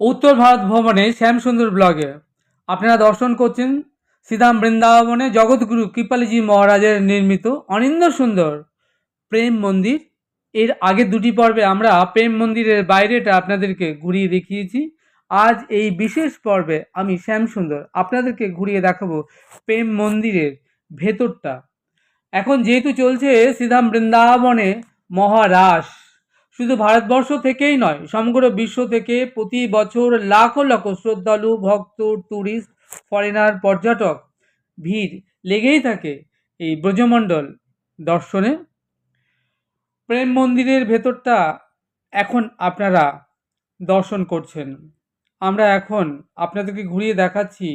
উত্তর ভারত ভ্রমণে শ্যামসুন্দর ব্লগে। আপনারা দর্শন করছেন শ্রীধাম বৃন্দাবনে জগৎগুরু কৃপালীজি মহারাজের নির্মিত অনিন্দ সুন্দর প্রেম মন্দির। এর আগে দুটি পর্বে আমরা প্রেম মন্দিরের বাইরেটা আপনাদেরকে ঘুরিয়ে দেখিয়েছি। আজ এই বিশেষ পর্বে আমি শ্যামসুন্দর আপনাদেরকে ঘুরিয়ে দেখাবো প্রেম মন্দিরের ভেতরটা। এখন যেহেতু চলছে শ্রীধাম বৃন্দাবনে মহারাস শুধু ভারতবর্ষ থেকেই নয়, সমগ্র বিশ্ব থেকে প্রতি বছর লাখো লাখ শ্রদ্ধালু, ভক্ত ট্যুরিস্ট ফরেনার, পর্যটক ভিড় লেগেই থাকে এই ব্রজমণ্ডল দর্শনে। প্রেম মন্দিরের ভেতরটা এখন আপনারা দর্শন করছেন। আমরা এখন আপনাদেরকে ঘুরিয়ে দেখাচ্ছি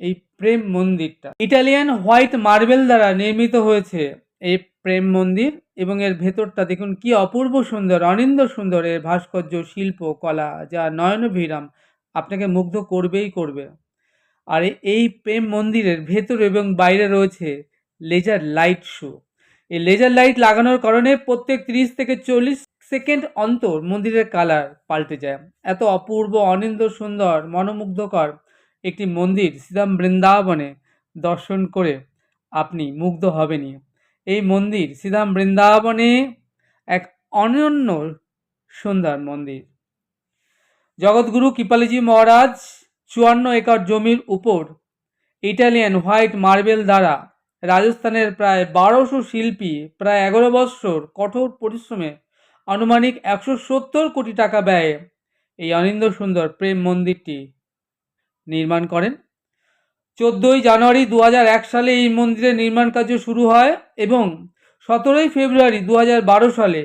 এই প্রেম মন্দিরটা। ইটালিয়ান হোয়াইট মার্বেল দ্বারা নির্মিত হয়েছে এই প্রেম মন্দির এবং এর ভেতরটা দেখুন কি অপূর্ব সুন্দর, অনিন্দ সুন্দর এর ভাস্কর্য, শিল্প, কলা যা নয়নভিরাম আপনাকে মুগ্ধ করবেই করবে। আর এই প্রেম মন্দিরের ভেতর এবং বাইরে রয়েছে লেজার লাইট শো। এই লেজার লাইট লাগানোর কারণে প্রত্যেক তিরিশ থেকে চল্লিশ সেকেন্ড অন্তর মন্দিরের কালার পাল্টে যায়। এত অপূর্ব, অনিন্দ সুন্দর, মনোমুগ্ধকর একটি মন্দির শ্রীরাম বৃন্দাবনে দর্শন করে আপনি মুগ্ধ হবেনই। এই মন্দির শ্রীরাম বৃন্দাবনে এক অনন্য সুন্দর মন্দির। জগৎগুরু কৃপালীজি মহারাজ চুয়ান্ন একর জমির উপর ইটালিয়ান হোয়াইট মার্বেল দ্বারা রাজস্থানের প্রায় বারোশো শিল্পী প্রায় এগারো বৎসর কঠোর পরিশ্রমে আনুমানিক একশো সত্তর কোটি টাকা ব্যয়ে এই অনিন্দ সুন্দর প্রেম মন্দিরটি নির্মাণ করেন। চোদ্দোই জানুয়ারি দু সালে এই মন্দিরের নির্মাণ কার্য শুরু হয় এবং সতেরোই ফেব্রুয়ারি দু সালে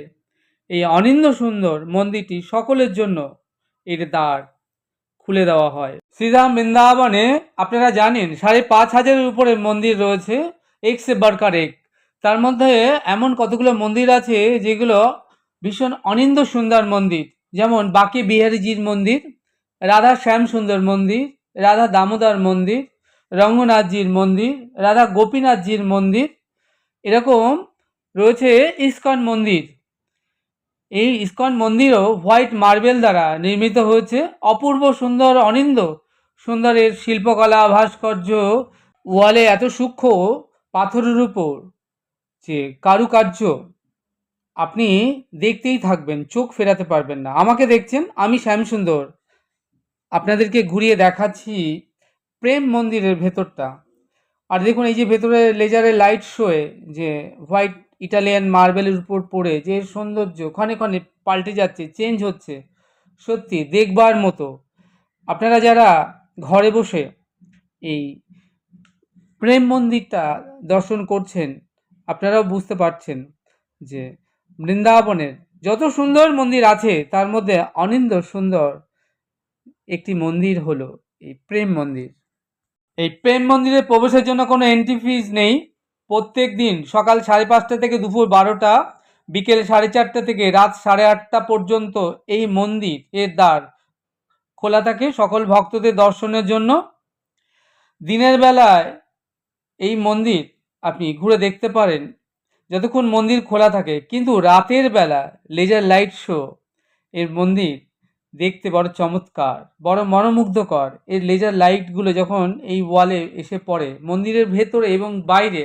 এই অনিন্দ সুন্দর মন্দিরটি সকলের জন্য এর দ্বার খুলে দেওয়া হয়। শ্রীরাম বৃন্দাবনে আপনারা জানেন সাড়ে পাঁচ হাজারের উপরে মন্দির রয়েছে, এক্সে বারকার এক। তার মধ্যে এমন কতগুলো মন্দির আছে যেগুলো ভীষণ অনিন্দ সুন্দর মন্দির, যেমন বাকি বিহারীজির মন্দির, রাধা শ্যাম সুন্দর মন্দির, রাধা দামোদর মন্দির রঙ্গনাথজির মন্দির, রাধা গোপীনাথজির মন্দির, এরকম রয়েছে ইস্কন মন্দির। এই ইস্কন মন্দিরও হোয়াইট মার্বেল দ্বারা নির্মিত হয়েছে। অপূর্ব সুন্দর, অনিন্দ সুন্দরের শিল্পকলা, ভাস্কর্য, ওয়ালে এত সূক্ষ্ম পাথরের উপর যে কারুকার্য আপনি দেখতেই থাকবেন, চোখ ফেরাতে পারবেন না। আমাকে দেখছেন, আমি শ্যামসুন্দর। আপনাদেরকে ঘুরিয়ে দেখাচ্ছি প্রেম মন্দিরের ভেতরটা। আর দেখুন, এই যে ভেতরে লেজারের লাইট শোয়ে যে হোয়াইট ইটালিয়ান মার্বেলের উপর পড়ে যে সৌন্দর্য, ক্ষণে ক্ষণে পাল্টে যাচ্ছে চেঞ্জ হচ্ছে। সত্যি, দেখবার মতো। আপনারা যারা ঘরে বসে এই প্রেম মন্দিরটা দর্শন করছেন, আপনারাও বুঝতে পারছেন যে বৃন্দাবনের যত সুন্দর মন্দির আছে, তার মধ্যে অনিন্দ সুন্দর একটি মন্দির হলো এই প্রেম মন্দির। এই প্রেম মন্দিরে প্রবেশের জন্য কোনো এন্ট্রি ফিজ নেই। প্রত্যেক দিন সকাল সাড়ে পাঁচটা থেকে দুপুর বারোটা, বিকেল সাড়ে চারটা থেকে রাত সাড়ে আটটা পর্যন্ত এই মন্দির এর দ্বার খোলা থাকে সকল ভক্তদের দর্শনের জন্য। দিনের বেলায় এই মন্দির আপনি ঘুরে দেখতে পারেন, যতক্ষণ মন্দির খোলা থাকে। কিন্তু রাতের বেলা লেজার লাইট শো এর মন্দির দেখতে বড় চমৎকার, বড় মনোমুগ্ধকর। এর লেজার লাইটগুলো যখন এই ওয়ালে এসে পড়ে, মন্দিরের ভেতরে এবং বাইরে,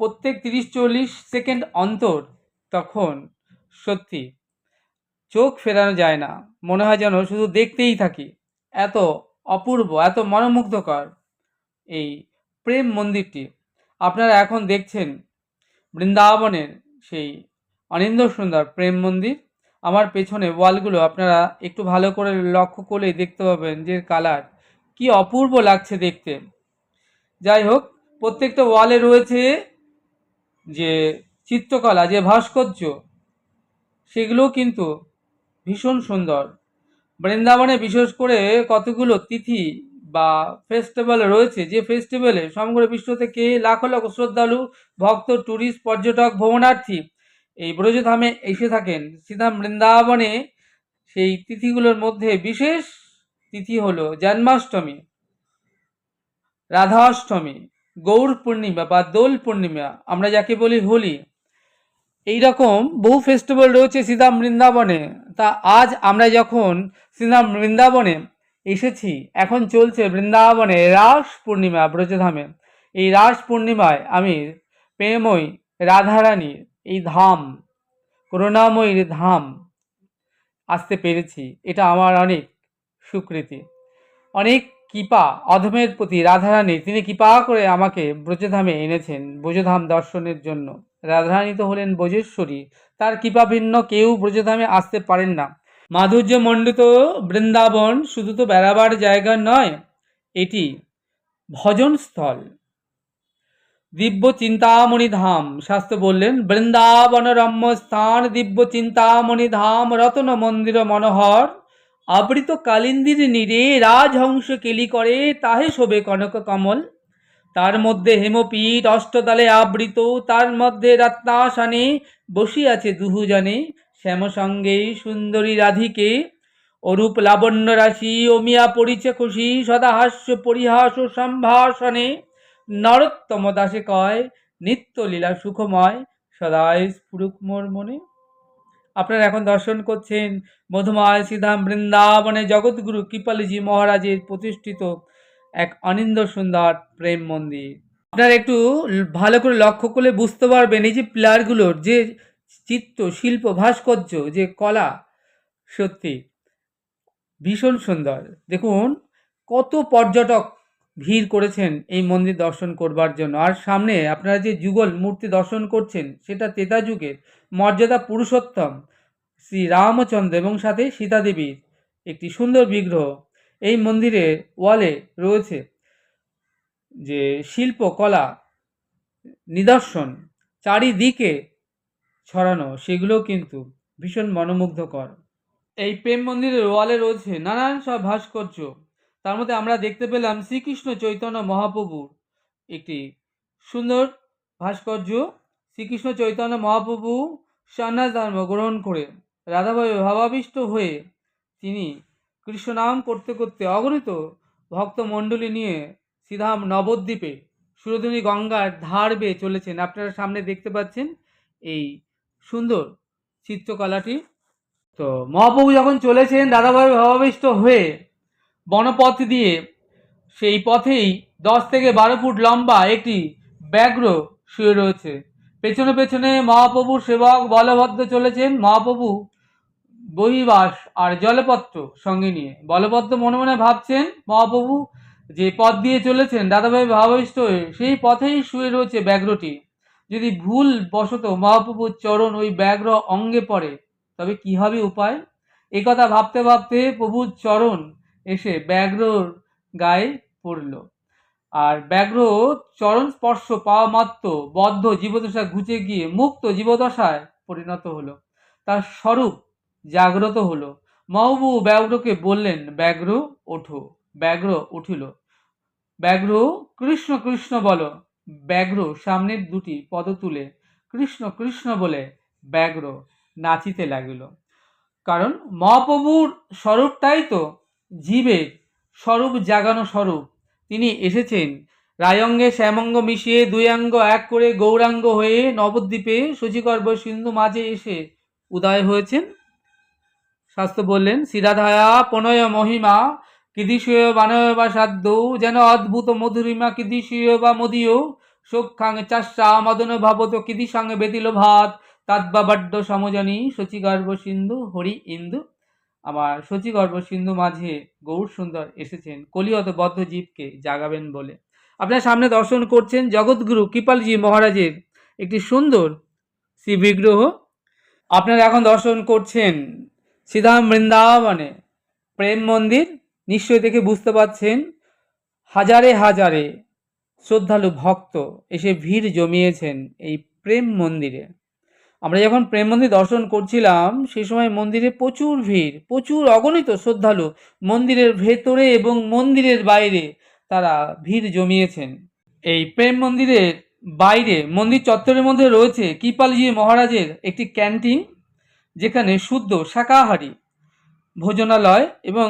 প্রত্যেক তিরিশ চল্লিশ সেকেন্ড অন্তর তখন সত্যি চোখ ফেরানো যায় না। মনে হয় যেন শুধু দেখতেই থাকি। এত অপূর্ব, এত মনোমুগ্ধকর এই প্রেম মন্দিরটি। আপনারা এখন দেখছেন বৃন্দাবনের সেই অনিন্দ সুন্দর প্রেম মন্দির। আমার পেছনে ওয়ালগুলো আপনারা একটু ভালো করে লক্ষ্য করলেই দেখতে পাবেন যে কালার। কি অপূর্ব লাগছে দেখতে। যাই হোক, প্রত্যেকটা ওয়ালে রয়েছে যে চিত্রকলা, যে ভাস্কর্য সেগুলো কিন্তু ভীষণ সুন্দর। বৃন্দাবনে বিশেষ করে কতগুলো তিথি বা ফেস্টিভ্যাল রয়েছে, যে ফেস্টিভ্যালে সমগ্র বিশ্ব থেকে লাখো লাখো শ্রদ্ধালু, ভক্ত ট্যুরিস্ট পর্যটক, ভ্রমণার্থী এই ব্রজধামে এসে থাকেন। শ্রীধাম বৃন্দাবনে সেই তিথিগুলোর মধ্যে বিশেষ তিথি হলো জন্মাষ্টমী, রাধাষ্টমী, গৌর পূর্ণিমা বা দোল পূর্ণিমা, আমরা যাকে বলি হোলি। এই রকম বহু ফেস্টিভ্যাল রয়েছে শ্রীধাম বৃন্দাবনে। তা আজ আমরা যখন শ্রীধাম বৃন্দাবনে এসেছি, এখন চলছে বৃন্দাবনে রাস পূর্ণিমা ব্রজধামে। এই রাস পূর্ণিমায় আমি প্রেময় রাধারানীর এই ধাম, করুণাময়ীর ধাম আসতে পেরেছি। এটা আমার অনেক স্বীকৃতি অনেক কৃপা অধমের প্রতি রাধারানী, তিনি কৃপা করে আমাকে ব্রজধামে এনেছেন, ব্রজধাম দর্শনের জন্য। রাধারানী তো হলেন ব্রজেশ্বরী, তার কৃপা ভিন্ন, কেউ ব্রজধামে আসতে পারেন না। মাধুর্য মণ্ডিত বৃন্দাবন শুধু তো বেড়াবার জায়গা নয়, এটি ভজনস্থল দিব্য চিন্তামণি ধাম শাস্ত্র বললেন বৃন্দাবন রম্য স্থান দিব্য চিন্তামণি ধাম রতন মন্দির মনোহর। আবৃত কালিন্দির নীরে রাজহংস কেলি করে, তাহে শোভে কনক কমল। তার মধ্যে হেমপীঠ অষ্টদলে আবৃত, তার মধ্যে রত্নাসনে বসিয়াছে দুহুজনে। শ্যামসঙ্গে সুন্দরী রাধিকে, অরূপ লাবণ্য রাশি অমিয়া পরিচে খুশি সদা হাস্য পরিহাস সম্ভাষণে। নরোত্তম দাসে কয়, নিত্য লীলা সুখময়, সদাই স্ফুরুক মোর মনে। আপনারা এখন দর্শন করছেন মধুময় শ্রীধাম বৃন্দাবনে জগৎগুরু কৃপালীজি মহারাজের প্রতিষ্ঠিত এক অনিন্দ সুন্দর প্রেম মন্দির। আপনারা একটু ভালো করে লক্ষ্য করলে বুঝতে পারবেন এই যে পিলারগুলোর যে চিত্র শিল্প, ভাস্কর্য, যে কলা, সত্যি ভীষণ সুন্দর। দেখুন, কত পর্যটক ভিড় করেছেন এই মন্দির দর্শন করবার জন্য। আর সামনে আপনারা যে যুগল মূর্তি দর্শন করছেন, সেটা তেতা যুগের মর্যাদা পুরুষোত্তম, শ্রী রামচন্দ্র এবং সাথে সীতা দেবীর একটি সুন্দর বিগ্রহ এই মন্দিরের ওয়ালে রয়েছে যে শিল্পকলা নিদর্শন চারিদিকে ছড়ানো সেগুলো কিন্তু ভীষণ মনোমুগ্ধকর। এই প্রেম মন্দিরের ওয়ালে রয়েছে নানান সব ভাস্কর্য। তার মধ্যে আমরা দেখতে পেলাম শ্রীকৃষ্ণ চৈতন্য মহাপ্রভুর একটি সুন্দর ভাস্কর্য। শ্রীকৃষ্ণ চৈতন্য মহাপ্রভু সন্ন্যাস ধর্ম গ্রহণ করে রাধাভাবে ভাবাবিষ্ট হয়ে তিনি কৃষ্ণনাম করতে করতে অগণিত ভক্তমণ্ডলী নিয়ে শ্রীধাম নবদ্বীপে সুরধনী গঙ্গার ধার বেয়ে চলেছেন। আপনারা সামনে দেখতে পাচ্ছেন এই সুন্দর চিত্রকলাটি। তো মহাপ্রভু যখন চলেছেন দাদাভাই ভাবাবিষ্ট হয়ে বনপথ দিয়ে। সেই পথেই দশ থেকে বারো ফুট লম্বা একটি ব্যাঘ্র শুয়ে রয়েছে। পেছনে পেছনে মহাপ্রভুর সেবক বলভদ্র চলেছেন। মহাপ্রভু বহিবাস আর জলপত্র সঙ্গে নিয়ে। বলভদ্র মনে মনে ভাবছেন, মহাপ্রভু যে পথ দিয়ে চলেছেন, দাদাভাই ভাবাবিষ্ট হয়ে সেই পথেই শুয়ে রয়েছে ব্যাঘ্রটি। যদি ভুল বশত মহাপ্রভুর চরণ ওই ব্যাঘ্র অঙ্গে পড়ে, তবে কি হবে উপায়? এ কথা ভাবতে ভাবতে প্রভুর চরণ এসে ব্যাঘ্রর গায়ে পড়ল। আর ব্যাঘ্র চরণ স্পর্শ পাওয়া মাত্র বদ্ধ জীবদশা ঘুচে গিয়ে মুক্ত জীবদশায় পরিণত হলো। তার স্বরূপ জাগ্রত হলো। মহবু ব্যাঘ্রকে বললেন, ব্যাঘ্র, ওঠো। ব্যাঘ্র উঠিল। ব্যাঘ্র, কৃষ্ণ কৃষ্ণ বলো। ব্যাঘ্র সামনের দুটি পদ তুলে কৃষ্ণ কৃষ্ণ বলে ব্যাঘ্র নাচিতে লাগিল। কারণ মহাপ্রভুর স্বরূপটাই তো জীবের স্বরূপ জাগানো স্বরূপ। তিনি এসেছেন। রায়ঙ্গে শ্যামঙ্গ মিশিয়ে দুই অঙ্গ এক করে গৌরাঙ্গ হয়ে নবদ্বীপে শচীগর্ভ সিন্ধু মাঝে এসে উদয় হয়েছেন। শাস্ত্র বললেন, সিরাধায়া প্রণয় মহিমা, কিদিশীয় বানয় বা সাধ্য, যেন অদ্ভুত মধুরিমা কিদিশীয় বা মদীয় সক্ষাং চাষা মদন ভাবত কিদিসাঙ্গে বেদিল ভাত তাদ্বা বড্ড সমজনী শচীগর্ভ সিন্ধু হরি ইন্দু। আমার শচীগর্ভ সিন্ধু মাঝে গৌর সুন্দর এসেছেন, কলিয়ত বদ্ধ জীবকে জাগাবেন বলে। আপনার সামনে দর্শন করছেন জগৎগুরু কৃপালজি মহারাজের একটি সুন্দর শ্রী বিগ্রহ আপনারা এখন দর্শন করছেন শ্রীধাম বৃন্দাবনে প্রেম মন্দির। নিশ্চয়ই দেখে বুঝতে পারছেন হাজারে হাজারে শ্রদ্ধালু ভক্ত এসে ভিড় জমিয়েছেন এই প্রেম মন্দিরে। আমরা যখন প্রেম মন্দির দর্শন করছিলাম সেই সময় মন্দিরে প্রচুর ভিড়, প্রচুর অগণিত শ্রদ্ধালু মন্দিরের ভেতরে এবং মন্দিরের বাইরে তারা ভিড় জমিয়েছেন। এই প্রেম মন্দিরের বাইরে, মন্দির চত্বরের মধ্যে রয়েছে কৃপালজি মহারাজের একটি ক্যান্টিন, যেখানে শুদ্ধ শাকাহারী ভোজনালয় এবং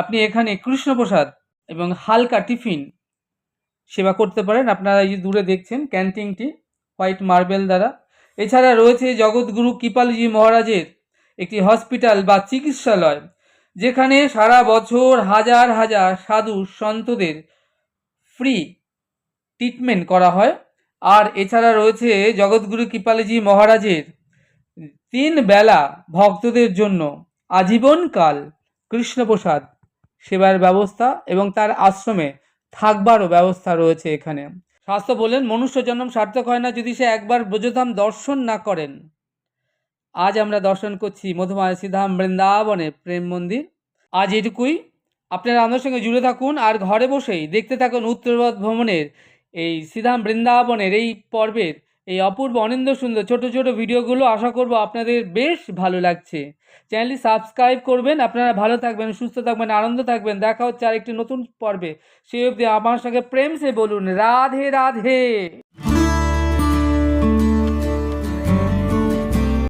আপনি এখানে কৃষ্ণপ্রসাদ এবং হালকা টিফিন সেবা করতে পারেন। আপনারা এই যে দূরে দেখছেন ক্যান্টিনটি, হোয়াইট মার্বেল দ্বারা। এছাড়া রয়েছে জগৎগুরু কৃপালজি মহারাজের একটি হসপিটাল বা চিকিৎসালয়, যেখানে সারা বছর হাজার হাজার সাধু সন্তদের ফ্রি ট্রিটমেন্ট করা হয়। আর এছাড়া রয়েছে জগৎগুরু কৃপালজি মহারাজের তিন বেলা ভক্তদের জন্য আজীবনকাল কৃষ্ণপ্রসাদ সেবার ব্যবস্থা এবং তার আশ্রমে থাকবারও ব্যবস্থা রয়েছে এখানে। শাস্ত্র বলেন মনুষ্য জন্ম সার্থক হয় না যদি সে একবার ব্রজধাম দর্শন না করেন। আজ আমরা দর্শন করছি মধুমায় সিধাম বৃন্দাবনে প্রেম মন্দির। আজ এটুকুই। আপনারা আমাদের সঙ্গে জুড়ে থাকুন আর ঘরে বসেই দেখতে থাকুন উত্তরবৎ ভ্রমণের এই সিধাম বৃন্দাবনের এই পর্বের এই অপূর্ব অনিন্দ সুন্দর ছোট ছোট ভিডিওগুলো আশা করব আপনাদের বেশ ভালো লাগছে। চ্যানেলটি সাবস্ক্রাইব করবেন, আপনারা ভালো থাকবেন, সুস্থ থাকবেন, আনন্দ থাকবেন। দেখা হচ্ছে আরেকটি নতুন পর্বে। সেই অবধি আমার সঙ্গে প্রেম সে বলুন। রাধে রাধে।